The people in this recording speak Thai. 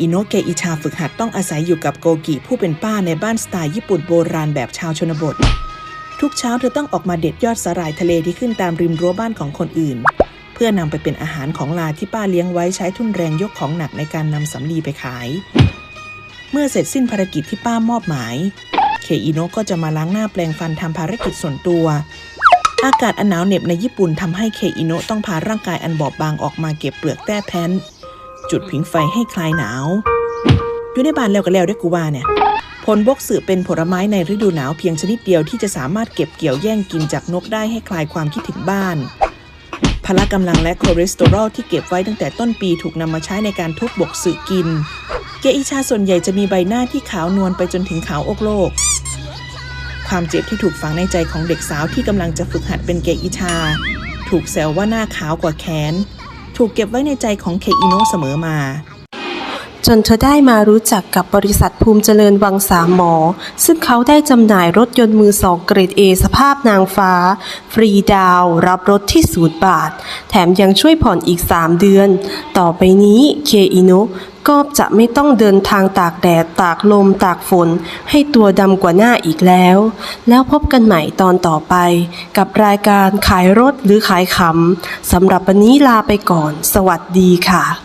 อิโนะเกอิชาฝึกหัดต้องอาศัยอยู่กับโกกิผู้เป็นป้าในบ้านสไตล์ญี่ปุ่นโบราณแบบชาวชนบท ทุกเช้าเธอต้องออกมาเด็ดยอดสาหร่ายทะเลที่ขึ้นตามริมรั้วบ้านของคนอื่น เพื่อนำไปเป็นอาหารของลาที่ป้าเลี้ยงไว้ใช้ทุ่นแรงยกของหนักในการนำสำลีไปขาย เมื่อเสร็จสิ้นภารกิจที่ป้ามอบหมาย เคอิโนก็จะมาล้างหน้าแปลงฟันทำภารกิจส่วนตัวอากาศอันหนาวเหน็บในญี่ปุ่นทำให้เคอิโนะต้องพาร่างกายอันบอบบางออกมาเก็บเปลือกแต้แพ้น จุดผิงไฟให้คลายหนาว อยู่ในบ้านแล้วก็แล้วได้อกูว่าเนี่ยผลบกสือเป็นผลไม้ในฤดูหนาวเพียงชนิดเดียวที่จะสามารถเก็บเกี่ยวแย่งกินจากนกได้ให้คลายความคิดถึงบ้าน พละกำลังและคอเลสเตอรอลที่เก็บไว้ตั้งแต่ต้นปีถูกนำมาใช้ในการทุบบกสือกิน เกอิชาส่วนใหญ่จะมีใบหน้าที่ขาวนวลไปจนถึงขาวอกโลก ความเจ็บที่ถูกฝังในใจของเด็กสาวที่กำลังจะฝึกหัดเป็นเกอิชา ถูกแซวว่าหน้าขาวกว่าแขน ถูกเก็บไว้ในใจของเคอิโนะเสมอมา จนเธอได้มารู้จักกับบริษัทภูมิเจริญวังสามหมอ ซึ่งเขาได้จำหน่ายรถยนต์มือสองเกรด A สภาพนางฟ้า ฟรีดาว รับรถที่ศูนย์บาท แถมยังช่วยผ่อนอีก 3 เดือน ต่อไปนี้เคอิโนะก็จะไม่ต้องเดินทางตากแดด ตากลม ตากฝน ให้ตัวดำกว่าหน้าอีกแล้ว แล้วพบกันใหม่ตอนต่อไป กับรายการขายรถหรือขายขำสำหรับวันนี้ลาไปก่อน สวัสดีค่ะ